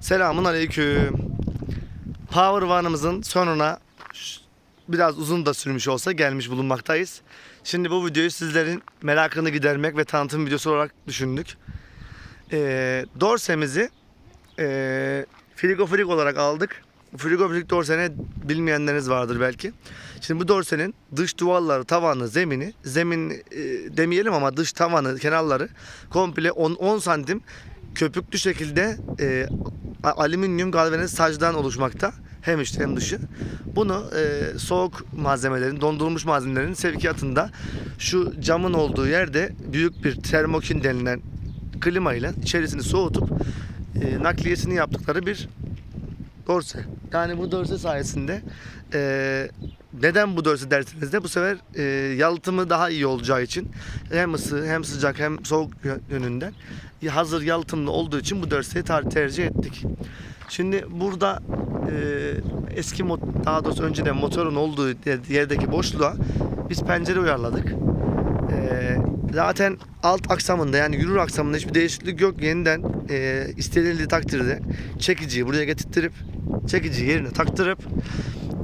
Selamun aleyküm. Power One'ımızın sonuna biraz uzun da sürmüş olsa gelmiş bulunmaktayız. Şimdi bu videoyu sizlerin merakını gidermek ve tanıtım videosu olarak düşündük. Ee, Dorse'mizi ee, frigo frig olarak aldık. Frigo frig Dorse'ni bilmeyenleriniz vardır belki. Şimdi bu dorsenin dış duvarları, tavanı, zemini, zemin e, demeyelim ama dış tavanı, kenarları komple 10, 10 santim köpüklü şekilde e, alüminyum galvaniz sacdan oluşmakta. Hem içi hem dışı. Bunu e, soğuk malzemelerin, dondurulmuş malzemelerin sevkiyatında şu camın olduğu yerde büyük bir termokin denilen klima ile içerisini soğutup e, nakliyesini yaptıkları bir dorse. Yani bu dorse sayesinde e, neden bu dorse derseniz de bu sefer e, yalıtımı daha iyi olacağı için hem ısı hem sıcak hem soğuk yö- yönünden hazır yalıtımlı olduğu için bu tar- tercih ettik. Şimdi burada e, eski mot- daha doğrusu önceden motorun olduğu yer- yerdeki boşluğa biz pencere uyarladık. E, zaten alt aksamında yani yürür aksamında hiçbir değişiklik yok. Yeniden e, istenildiği takdirde çekiciyi buraya getirttirip çekiciyi yerine taktırıp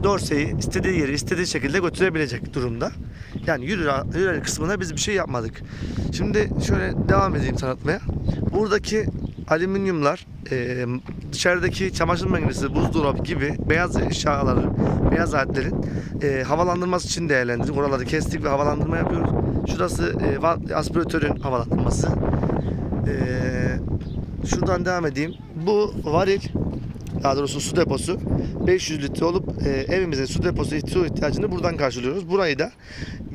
dorseyi istediği yere istediği şekilde götürebilecek durumda. Yani yürür, yürür kısmına biz bir şey yapmadık. Şimdi şöyle devam edeyim tanıtmaya. Buradaki alüminyumlar e, dışarıdaki çamaşır makinesi, buzdolabı gibi beyaz eşyaların, beyaz aletlerin e, havalandırması için değerlendirdik. Oraları kestik ve havalandırma yapıyoruz. Şurası e, aspiratörün havalandırması. E, şuradan devam edeyim. Bu varil daha doğrusu su deposu 500 litre olup e, evimizin su deposu su ihtiyacını buradan karşılıyoruz. Burayı da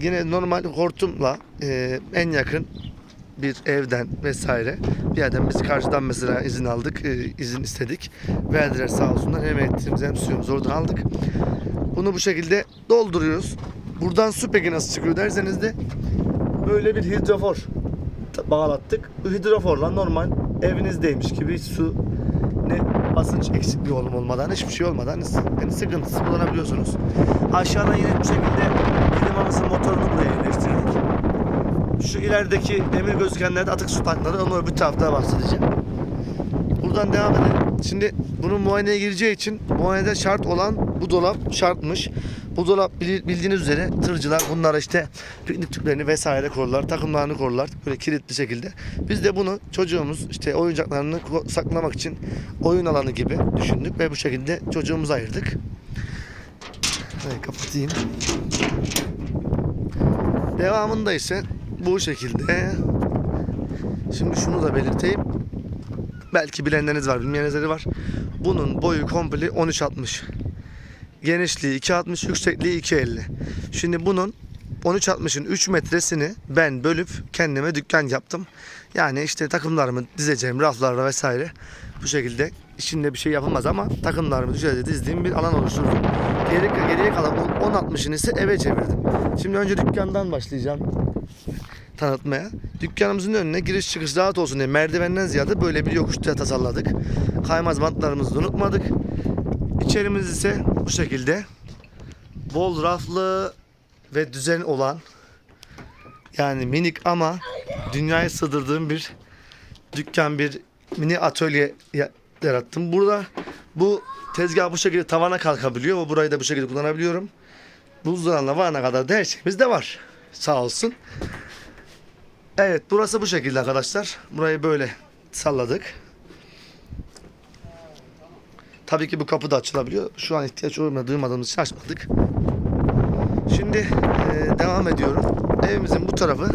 yine normal hortumla e, en yakın bir evden vesaire bir yerden biz karşıdan mesela izin aldık, e, izin istedik. Verdiler sağ olsunlar. Hem elektriğimizi hem suyumuzu oradan aldık. Bunu bu şekilde dolduruyoruz. Buradan su peki nasıl çıkıyor derseniz de böyle bir hidrofor bağlattık. Bu hidroforla normal evinizdeymiş gibi su basınç eksikliği olum olmadan hiçbir şey olmadan yani sıkıntısız kullanabiliyorsunuz. Aşağıdan yine bu şekilde klimamızın motorunu buraya yerleştirdik. Şu ilerideki demir gözükenlerde atık su tankları onu öbür tarafta bahsedeceğim. Buradan devam edelim. Şimdi bunun muayeneye gireceği için muayenede şart olan bu dolap şartmış. Bu dolap bili- bildiğiniz üzere tırcılar bunlara işte piknik tüplerini vesaire korurlar, takımlarını korurlar böyle kilitli şekilde. Biz de bunu çocuğumuz işte oyuncaklarını saklamak için oyun alanı gibi düşündük ve bu şekilde çocuğumuza ayırdık. Evet, kapatayım. Devamında ise bu şekilde. Şimdi şunu da belirteyim. Belki bilenleriniz var, bilmeyenleri var. Bunun boyu komple 13.60. Genişliği 2.60, yüksekliği 2.50. Şimdi bunun 13.60'ın 3 metresini ben bölüp kendime dükkan yaptım. Yani işte takımlarımı dizeceğim raflarda vesaire. Bu şekilde içinde bir şey yapılmaz ama takımlarımı düzenli dizdiğim bir alan oluşturdum. Geri, geriye kalan 10.60'ını ise eve çevirdim. Şimdi önce dükkandan başlayacağım tanıtmaya. Dükkanımızın önüne giriş çıkış rahat olsun diye merdivenden ziyade böyle bir yokuşta tasarladık. Kaymaz bantlarımızı unutmadık. İçerimiz ise bu şekilde bol raflı ve düzen olan yani minik ama dünyaya sığdırdığım bir dükkan bir mini atölye ya- yarattım. Burada bu tezgah bu şekilde tavana kalkabiliyor ve burayı da bu şekilde kullanabiliyorum. Buzdolabına varana kadar da her şeyimiz de var. Sağ olsun. Evet burası bu şekilde arkadaşlar. Burayı böyle salladık. Tabii ki bu kapı da açılabiliyor. Şu an ihtiyaç olmadığını duymadığımız için açmadık. Şimdi e, devam ediyorum. Evimizin bu tarafı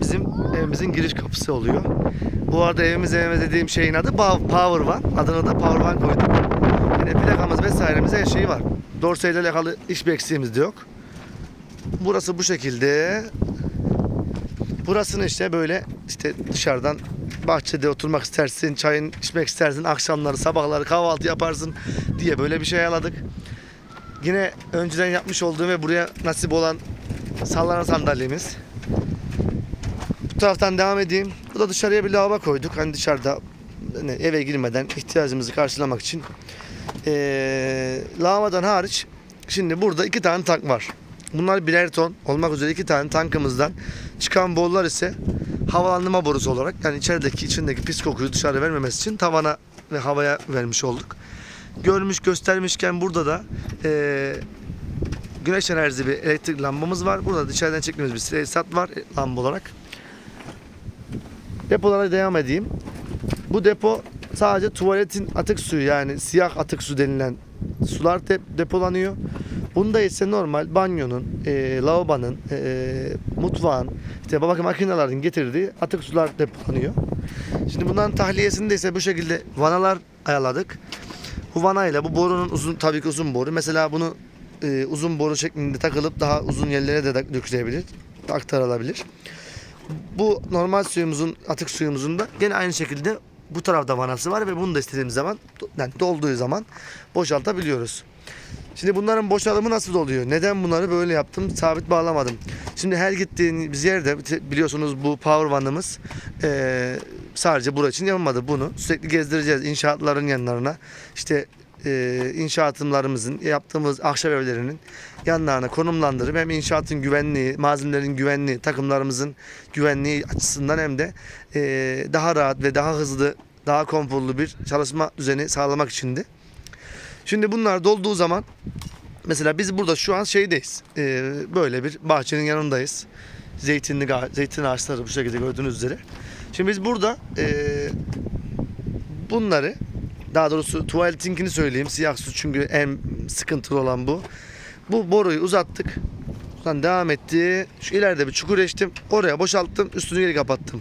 bizim evimizin giriş kapısı oluyor. Bu arada evimiz evime dediğim şeyin adı Pow- Power One. Adını da Power One koyduk. Yine plakamız vesairemiz her şeyi var. Dorse ile alakalı hiçbir eksiğimiz de yok. Burası bu şekilde. Burasını işte böyle işte dışarıdan bahçede oturmak istersin, çayın içmek istersin, akşamları, sabahları kahvaltı yaparsın diye böyle bir şey ayarladık. Yine önceden yapmış olduğum ve buraya nasip olan sallanan sandalyemiz. Bu taraftan devam edeyim. Bu da dışarıya bir lavabo koyduk. Hani dışarıda hani eve girmeden ihtiyacımızı karşılamak için. Ee, lavabodan hariç şimdi burada iki tane tank var. Bunlar birer ton olmak üzere iki tane tankımızdan çıkan borular ise havalandırma borusu olarak yani içerideki içindeki pis kokuyu dışarı vermemesi için tavana ve havaya vermiş olduk. Görmüş göstermişken burada da eee, güneş enerjisi bir elektrik lambamız var. Burada da içeriden çektiğimiz bir tesisat var e, lamba olarak. Depolara devam edeyim. Bu depo sadece tuvaletin atık suyu yani siyah atık su denilen sular de- depolanıyor. Bunda ise normal banyonun, e, lavabonun, e, mutfağın, işte bakım makinelerin getirdiği atık sular depolanıyor. Şimdi bunların tahliyesinde ise bu şekilde vanalar ayarladık. Bu vanayla bu borunun uzun tabii ki uzun boru. Mesela bunu e, uzun boru şeklinde takılıp daha uzun yerlere de dökülebilir, aktarılabilir. Bu normal suyumuzun, atık suyumuzun da gene aynı şekilde bu tarafta vanası var ve bunu da istediğimiz zaman yani dolduğu zaman boşaltabiliyoruz. Şimdi bunların boşalımı nasıl oluyor? Neden bunları böyle yaptım? Sabit bağlamadım. Şimdi her gittiğiniz yerde biliyorsunuz bu power vanımız eee, sadece burası için yapılmadı. Bunu sürekli gezdireceğiz inşaatların yanlarına. İşte eee inşaatlarımızın yaptığımız ahşap evlerinin yanlarına konumlandırıp hem inşaatın güvenliği, malzemelerin güvenliği, takımlarımızın güvenliği açısından hem de eee, daha rahat ve daha hızlı, daha konforlu bir çalışma düzeni sağlamak içindi. Şimdi bunlar dolduğu zaman mesela biz burada şu an şeydeyiz. Ee, böyle bir bahçenin yanındayız. Zeytinli zeytin ağaçları bu şekilde gördüğünüz üzere. Şimdi biz burada ee, bunları daha doğrusu tuvaletinkini söyleyeyim. Siyah su çünkü en sıkıntılı olan bu. Bu boruyu uzattık. Buradan devam etti. Şu ileride bir çukur eştim. Oraya boşalttım. Üstünü geri kapattım.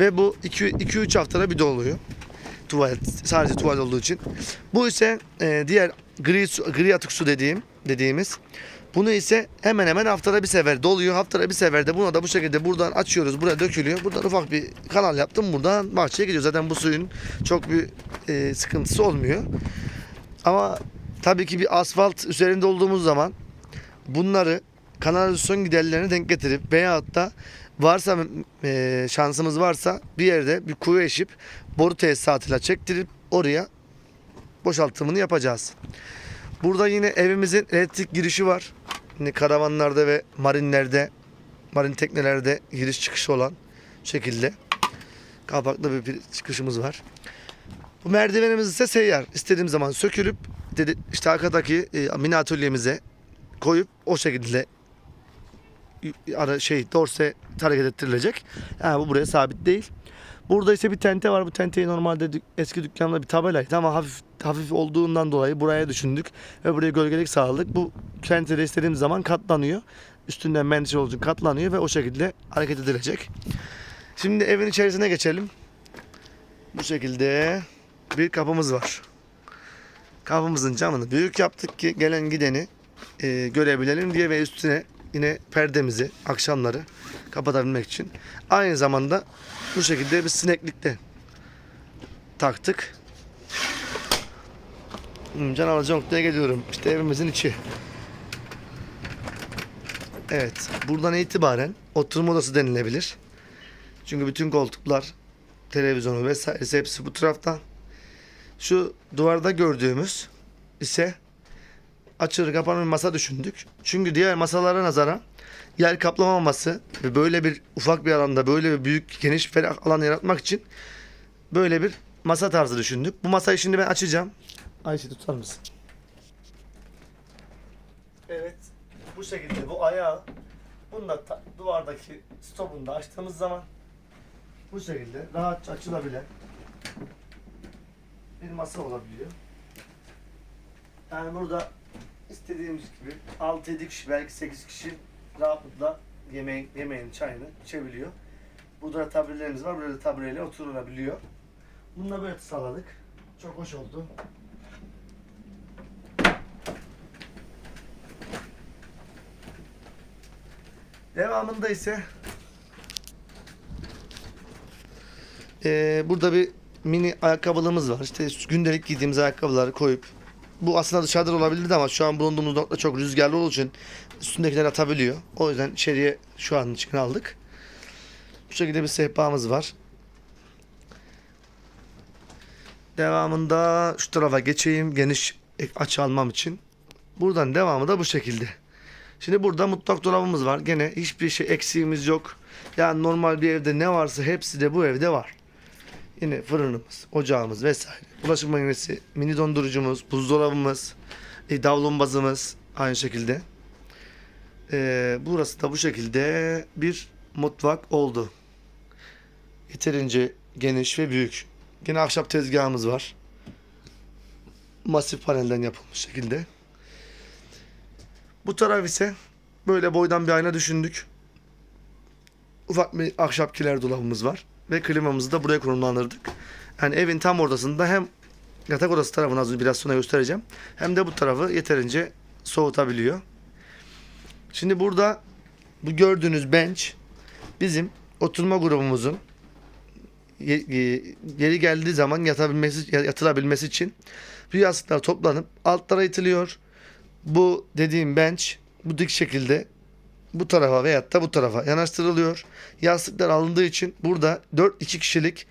Ve bu 2-3 haftada bir doluyor. Tuvalet. Sadece tuvalet olduğu için. Bu ise e, diğer gri, su, gri atık su dediğim dediğimiz. Bunu ise hemen hemen haftada bir sefer doluyor. Haftada bir seferde buna da bu şekilde buradan açıyoruz. Buraya dökülüyor. Buradan ufak bir kanal yaptım. Buradan bahçeye gidiyor. Zaten bu suyun çok bir e, sıkıntısı olmuyor. Ama tabii ki bir asfalt üzerinde olduğumuz zaman bunları kanalizasyon giderlerine denk getirip veyahut da varsa e, şansımız varsa bir yerde bir kuyu eşip boru tesisatıyla çektirip oraya boşaltımını yapacağız. Burada yine evimizin elektrik girişi var. Yine karavanlarda ve marinlerde, marin teknelerde giriş çıkışı olan şekilde kapaklı bir çıkışımız var. Bu merdivenimiz ise seyyar. İstediğim zaman sökülüp dedi, işte arkadaki e, mini atölyemize koyup o şekilde ara şey dorse hareket ettirilecek. Yani bu buraya sabit değil. Burada ise bir tente var. Bu tenteyi normalde eski dükkanda bir tabelaydı ama hafif hafif olduğundan dolayı buraya düşündük ve buraya gölgelik sağladık. Bu tente de istediğimiz zaman katlanıyor. Üstünden olduğu için katlanıyor ve o şekilde hareket edilecek. Şimdi evin içerisine geçelim. Bu şekilde bir kapımız var. Kapımızın camını büyük yaptık ki gelen gideni e, görebilelim diye ve üstüne yine perdemizi akşamları kapatabilmek için. Aynı zamanda bu şekilde bir sineklikte taktık. Can alıcı noktaya geliyorum. İşte evimizin içi. Evet. Buradan itibaren oturma odası denilebilir. Çünkü bütün koltuklar, televizyonu vesairesi hepsi bu taraftan. Şu duvarda gördüğümüz ise açılır kapanır masa düşündük. Çünkü diğer masalara nazaran yer kaplamaması ve böyle bir ufak bir alanda böyle bir büyük geniş ferah alan yaratmak için böyle bir masa tarzı düşündük. Bu masayı şimdi ben açacağım. Ayşe tutar mısın? Evet. Bu şekilde bu ayağı bunda ta- duvardaki stopunu da açtığımız zaman bu şekilde rahatça açılabilen bir masa olabiliyor. Yani burada istediğimiz gibi 6-7 kişi belki 8 kişi rahatlıkla yemeğin, yemeğin çayını içebiliyor. Burada taburelerimiz var. Burada tabureyle oturulabiliyor. Bunu da böyle sağladık. Çok hoş oldu. Devamında ise eee, burada bir mini ayakkabılığımız var. İşte gündelik giydiğimiz ayakkabıları koyup bu aslında dışarıda da olabilirdi ama şu an bulunduğumuz nokta çok rüzgarlı olduğu için üstündekiler atabiliyor. O yüzden içeriye şu an için aldık. Bu şekilde bir sehpamız var. Devamında şu tarafa geçeyim geniş açı almam için. Buradan devamı da bu şekilde. Şimdi burada mutfak dolabımız var. Gene hiçbir şey eksiğimiz yok. Yani normal bir evde ne varsa hepsi de bu evde var. Yine fırınımız, ocağımız vesaire. Bulaşık makinesi, mini dondurucumuz, buzdolabımız, e, davlumbazımız aynı şekilde. E, burası da bu şekilde bir mutfak oldu. Yeterince geniş ve büyük. Yine ahşap tezgahımız var. Masif panelden yapılmış şekilde. Bu taraf ise böyle boydan bir ayna düşündük. Ufak bir ahşap kiler dolabımız var. Ve klimamızı da buraya konumlandırdık. Yani evin tam ortasında hem yatak odası tarafını az önce biraz sonra göstereceğim. Hem de bu tarafı yeterince soğutabiliyor. Şimdi burada bu gördüğünüz bench bizim oturma grubumuzun ye- yeri geldiği zaman yatabilmesi, yatılabilmesi için bu yastıklar toplanıp altlara itiliyor. Bu dediğim bench bu dik şekilde bu tarafa veyahut da bu tarafa yanaştırılıyor. Yastıklar alındığı için burada 4-2 kişilik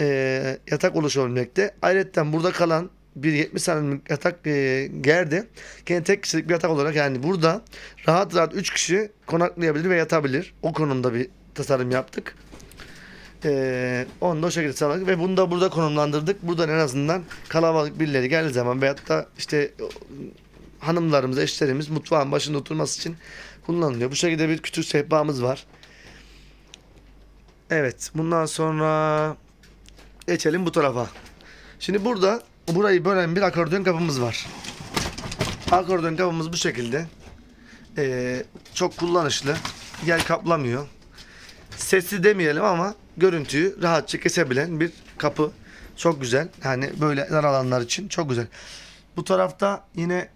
e, yatak oluşabilmekte. Ayrıca burada kalan bir 70 santimlik yatak e, yerde gene tek kişilik bir yatak olarak yani burada rahat rahat 3 kişi konaklayabilir ve yatabilir. O konumda bir tasarım yaptık. E, onu da o şekilde sağladık ve bunu da burada konumlandırdık. Buradan en azından kalabalık birileri geldiği zaman veyahut da işte hanımlarımız, eşlerimiz mutfağın başında oturması için kullanılıyor. Bu şekilde bir küçük sehpamız var. Evet, bundan sonra geçelim bu tarafa. Şimdi burada burayı bölen bir akordeon kapımız var. Akordeon kapımız bu şekilde. Ee, çok kullanışlı. Yer kaplamıyor. Sesli demeyelim ama görüntüyü rahatça kesebilen bir kapı. Çok güzel. Yani böyle dar alanlar için çok güzel. Bu tarafta yine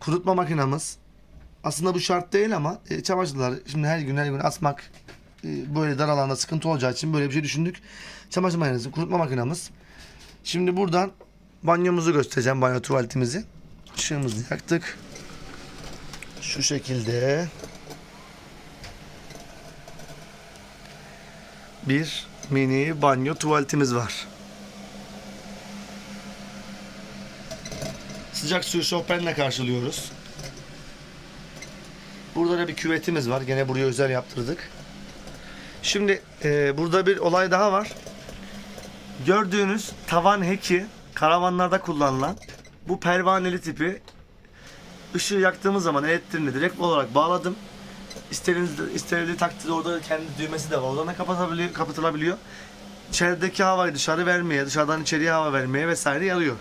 kurutma makinamız. Aslında bu şart değil ama e, çamaşırları şimdi her gün her gün asmak e, böyle dar alanda sıkıntı olacağı için böyle bir şey düşündük. Çamaşır makinesi, kurutma makinamız. Şimdi buradan banyomuzu göstereceğim, banyo tuvaletimizi. Işığımızı yaktık. Şu şekilde. Bir mini banyo tuvaletimiz var. Sıcak suyu şofbenle karşılıyoruz. Burada da bir küvetimiz var. Gene buraya özel yaptırdık. Şimdi e, burada bir olay daha var. Gördüğünüz tavan heki karavanlarda kullanılan bu pervaneli tipi ışığı yaktığımız zaman elektriğini direkt olarak bağladım. İstediğiniz, istenildiği takdirde orada kendi düğmesi de var. Oradan da kapatabiliyor, kapatılabiliyor. İçerideki havayı dışarı vermeye, dışarıdan içeriye hava vermeye vesaire yarıyor.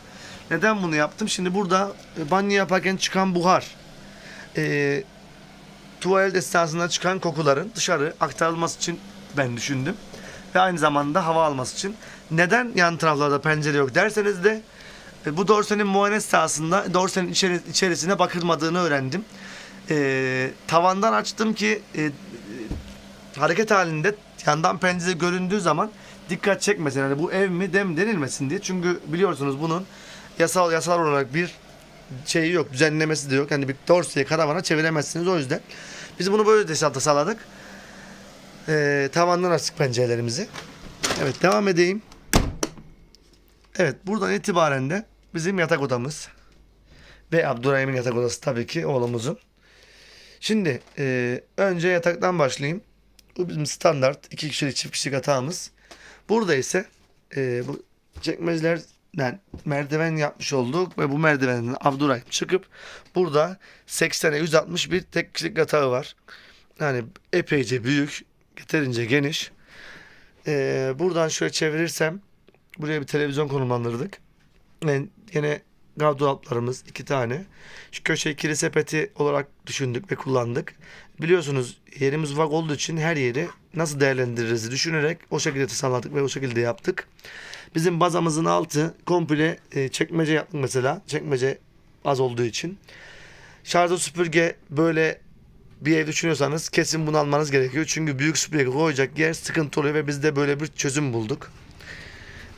Neden bunu yaptım? Şimdi burada e, banyo yaparken çıkan buhar, e, tuvalet esnasında çıkan kokuların dışarı aktarılması için ben düşündüm. Ve aynı zamanda hava alması için. Neden yan taraflarda pencere yok derseniz de e, bu dorsenin muayene sahasında dorsenin içeri, içerisine bakılmadığını öğrendim. E, tavandan açtım ki e, hareket halinde yandan pencere göründüğü zaman dikkat çekmesin. Yani bu ev mi dem denilmesin diye. Çünkü biliyorsunuz bunun yasal yasal olarak bir şeyi yok, düzenlemesi de yok. Hani bir dorseyi karavana çeviremezsiniz o yüzden. Biz bunu böyle teşhalta sağladık. Ee, tavandan açtık pencerelerimizi. Evet devam edeyim. Evet buradan itibaren de bizim yatak odamız. Ve Abdurrahim'in yatak odası tabii ki oğlumuzun. Şimdi e, önce yataktan başlayayım. Bu bizim standart iki kişilik çift kişilik yatağımız. Burada ise e, bu çekmecelerden merdiven yapmış olduk ve bu merdivenden Abdurrahim çıkıp burada 80'e 160 bir tek kişilik yatağı var. Yani epeyce büyük, yeterince geniş. E, buradan şöyle çevirirsem buraya bir televizyon konumlandırdık. Ve yine gardıroplarımız iki tane. Şu köşe ikili sepeti olarak düşündük ve kullandık. Biliyorsunuz yerimiz ufak olduğu için her yeri nasıl değerlendiririz düşünerek o şekilde tasarladık ve o şekilde yaptık. Bizim bazamızın altı komple e, çekmece yaptık mesela. Çekmece az olduğu için. Şarjlı süpürge böyle bir ev düşünüyorsanız kesin bunu almanız gerekiyor. Çünkü büyük süpürge koyacak yer sıkıntı oluyor ve biz de böyle bir çözüm bulduk.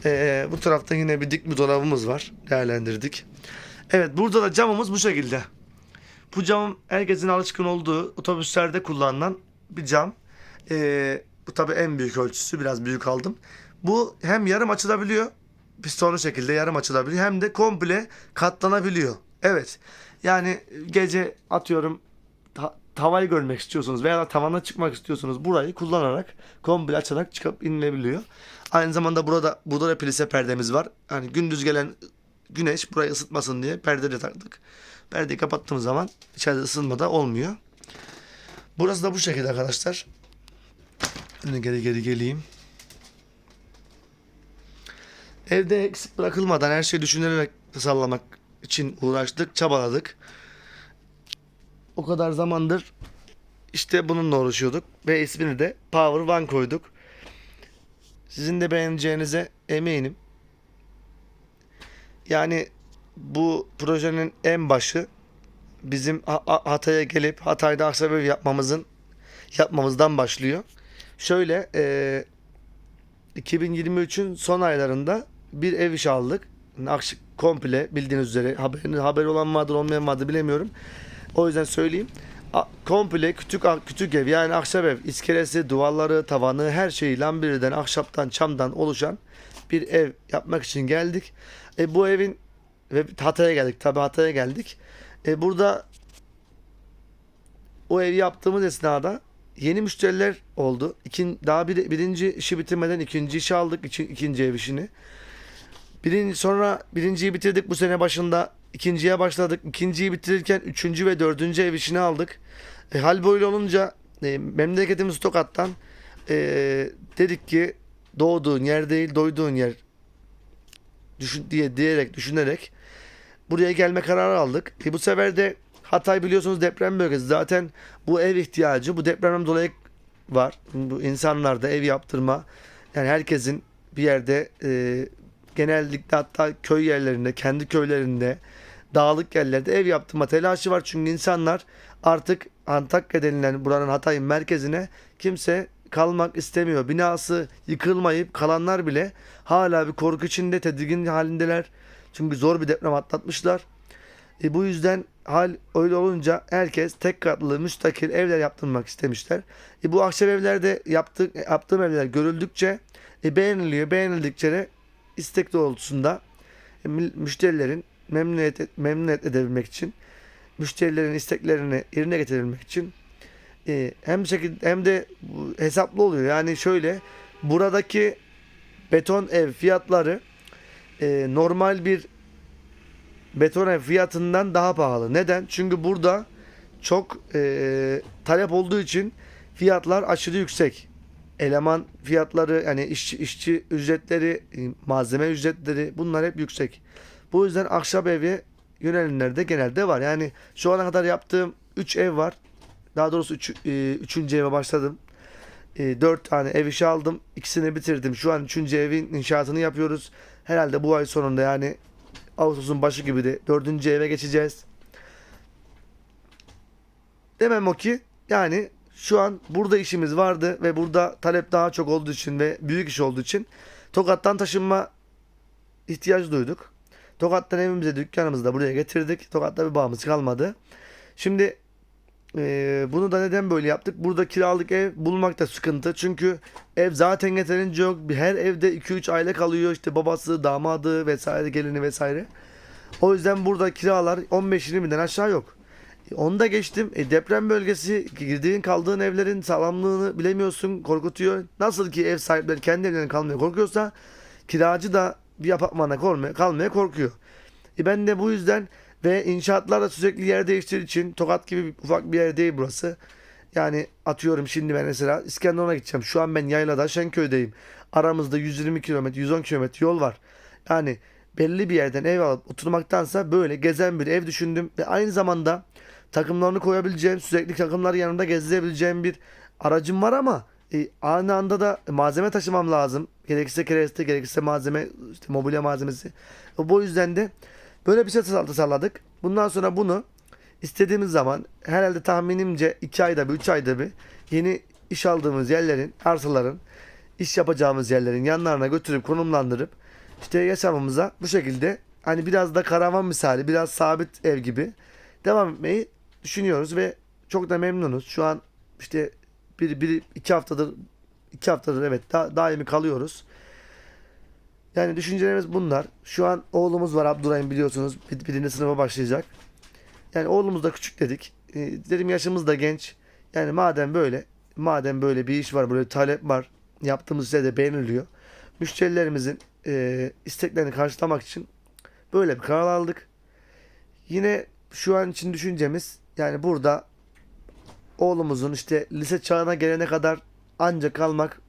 Ee, bu tarafta yine bir dik bir dolabımız var. Değerlendirdik. Evet burada da camımız bu şekilde. Bu cam herkesin alışkın olduğu otobüslerde kullanılan bir cam. Ee, bu tabii en büyük ölçüsü. Biraz büyük aldım. Bu hem yarım açılabiliyor. Pistonlu şekilde yarım açılabiliyor. Hem de komple katlanabiliyor. Evet. Yani gece atıyorum ta- tavayı görmek istiyorsunuz veya tavana çıkmak istiyorsunuz burayı kullanarak komple açarak çıkıp inilebiliyor. Aynı zamanda burada burada da plise perdemiz var. Hani gündüz gelen güneş burayı ısıtmasın diye perde de taktık. Perdeyi kapattığımız zaman içeride ısınma da olmuyor. Burası da bu şekilde arkadaşlar. Şimdi geri geri geleyim. Evde eksik bırakılmadan her şeyi düşünerek tasarlamak için uğraştık, çabaladık. O kadar zamandır işte bununla uğraşıyorduk ve ismini de Power One koyduk. Sizin de beğeneceğinize eminim. Yani bu projenin en başı bizim Ha- Ha- Hatay'a gelip Hatay'da ahşap yapmamızın yapmamızdan başlıyor. Şöyle eee 2023'ün son aylarında bir ev işi aldık. Akş komple bildiğiniz üzere haberin haberi olan vardır olmayan vardır bilemiyorum. O yüzden söyleyeyim. Komple küçük küçük ev yani ahşap ev, iskelesi, duvarları, tavanı her şeyi lambirden, ahşaptan, çamdan oluşan bir ev yapmak için geldik. E, bu evin ve Hatay'a geldik. Tabi Hatay'a geldik. E, burada o evi yaptığımız esnada yeni müşteriler oldu. İkin, daha bir, birinci işi bitirmeden ikinci işi aldık. İki, ikinci ev işini. Birinci, sonra birinciyi bitirdik bu sene başında. ikinciye başladık. İkinciyi bitirirken üçüncü ve dördüncü ev işini aldık. E, hal böyle olunca e, memleketimiz Tokat'tan e, dedik ki doğduğun yer değil doyduğun yer düşün, diye diyerek düşünerek buraya gelme kararı aldık. E, bu sefer de Hatay biliyorsunuz deprem bölgesi. Zaten bu ev ihtiyacı bu depremden dolayı var. Bu insanlarda ev yaptırma yani herkesin bir yerde e, genellikle hatta köy yerlerinde, kendi köylerinde, dağlık yerlerde ev yaptırma telaşı var. Çünkü insanlar artık Antakya denilen buranın Hatay'ın merkezine kimse kalmak istemiyor. Binası yıkılmayıp kalanlar bile hala bir korku içinde, tedirgin halindeler. Çünkü zor bir deprem atlatmışlar. E, bu yüzden hal öyle olunca herkes tek katlı müstakil evler yaptırmak istemişler. E, bu ahşap evlerde yaptık, yaptığım evler görüldükçe e, beğeniliyor. Beğenildikçe de istek doğrultusunda e, mü- müşterilerin memnuniyet, memnuniyet edebilmek için müşterilerin isteklerini yerine getirebilmek için e, hem şekilde hem de hesaplı oluyor. Yani şöyle buradaki beton ev fiyatları e, normal bir beton ev fiyatından daha pahalı. Neden? Çünkü burada çok e, talep olduğu için fiyatlar aşırı yüksek. Eleman fiyatları yani işçi, işçi ücretleri, e, malzeme ücretleri bunlar hep yüksek. Bu yüzden ahşap evi yönelimler de genelde var. Yani şu ana kadar yaptığım 3 ev var. Daha doğrusu 3. Üç, e, üçüncü eve başladım. 4 tane ev işi aldım. İkisini bitirdim. Şu an 3. evin inşaatını yapıyoruz. Herhalde bu ay sonunda yani Ağustos'un başı gibi de 4. eve geçeceğiz. Demem o ki yani şu an burada işimiz vardı ve burada talep daha çok olduğu için ve büyük iş olduğu için Tokat'tan taşınma ihtiyacı duyduk. Tokat'tan evimize dükkanımızı da buraya getirdik. Tokat'ta bir bağımız kalmadı. Şimdi eee, bunu da neden böyle yaptık? Burada kiralık ev bulmak da sıkıntı. Çünkü ev zaten yeterince yok. Her evde 2-3 aile kalıyor. İşte babası, damadı vesaire, gelini vesaire. O yüzden burada kiralar 15-20 binden aşağı yok. Onu da geçtim. E, deprem bölgesi girdiğin kaldığın evlerin sağlamlığını bilemiyorsun. Korkutuyor. Nasıl ki ev sahipleri kendi evlerine kalmaya korkuyorsa kiracı da bir apartmana kalmaya, kalmaya korkuyor. E, ben de bu yüzden ve inşaatlar da sürekli yer değiştirdiği için Tokat gibi ufak bir yer değil burası. Yani atıyorum şimdi ben mesela İskenderun'a gideceğim. Şu an ben Yayla'da Şenköy'deyim. Aramızda 120 kilometre, 110 kilometre yol var. Yani belli bir yerden ev alıp oturmaktansa böyle gezen bir ev düşündüm. Ve aynı zamanda takımlarını koyabileceğim, sürekli takımları yanımda gezdirebileceğim bir aracım var ama e, aynı anda da malzeme taşımam lazım. Gerekirse kereste, gerekirse malzeme, işte mobilya malzemesi. Bu yüzden de böyle bir şey tasar- tasarladık. Bundan sonra bunu istediğimiz zaman herhalde tahminimce 2 ayda bir, 3 ayda bir yeni iş aldığımız yerlerin, arsaların, iş yapacağımız yerlerin yanlarına götürüp konumlandırıp işte yaşamımıza bu şekilde hani biraz da karavan misali, biraz sabit ev gibi devam etmeyi düşünüyoruz ve çok da memnunuz. Şu an işte bir, bir iki haftadır iki haftadır evet da, daimi kalıyoruz. Yani düşüncelerimiz bunlar. Şu an oğlumuz var Abdurrahim biliyorsunuz. Bir, birinci sınıfa başlayacak. Yani oğlumuz da küçük dedik. e, dedim yaşımız da genç. Yani madem böyle, madem böyle bir iş var, böyle talep var, yaptığımız şey de beğeniliyor. Müşterilerimizin e, isteklerini karşılamak için böyle bir karar aldık. Yine şu an için düşüncemiz yani burada oğlumuzun işte lise çağına gelene kadar anca kalmak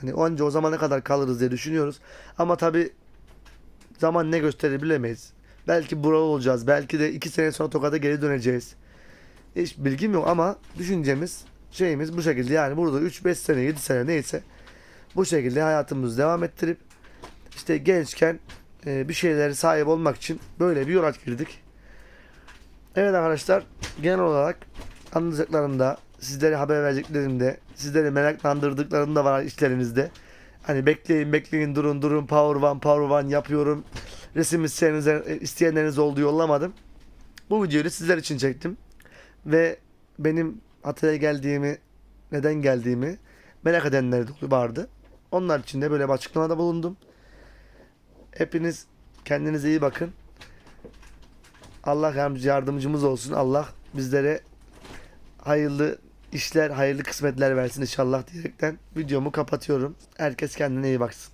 hani anca o zamana kadar kalırız diye düşünüyoruz. Ama tabi zaman ne gösterir bilemeyiz. Belki buralı olacağız. Belki de iki sene sonra Tokat'a geri döneceğiz. Hiç bilgim yok ama düşüncemiz şeyimiz bu şekilde. Yani burada 3-5 sene 7 sene neyse bu şekilde hayatımızı devam ettirip işte gençken e, bir şeylere sahip olmak için böyle bir yola girdik. Evet arkadaşlar genel olarak anlatacaklarımda sizlere haber vereceklerimde sizleri meraklandırdıklarım da var işlerinizde. Hani bekleyin bekleyin durun durun power one power one yapıyorum. Resim isteyenleriniz, isteyenleriniz oldu yollamadım. Bu videoyu sizler için çektim. Ve benim Hatay'a geldiğimi neden geldiğimi merak edenler de vardı. Onlar için de böyle bir açıklamada bulundum. Hepiniz kendinize iyi bakın. Allah yardımcı- yardımcımız olsun. Allah bizlere hayırlı işler, hayırlı kısmetler versin inşallah diyerekten videomu kapatıyorum. Herkes kendine iyi baksın.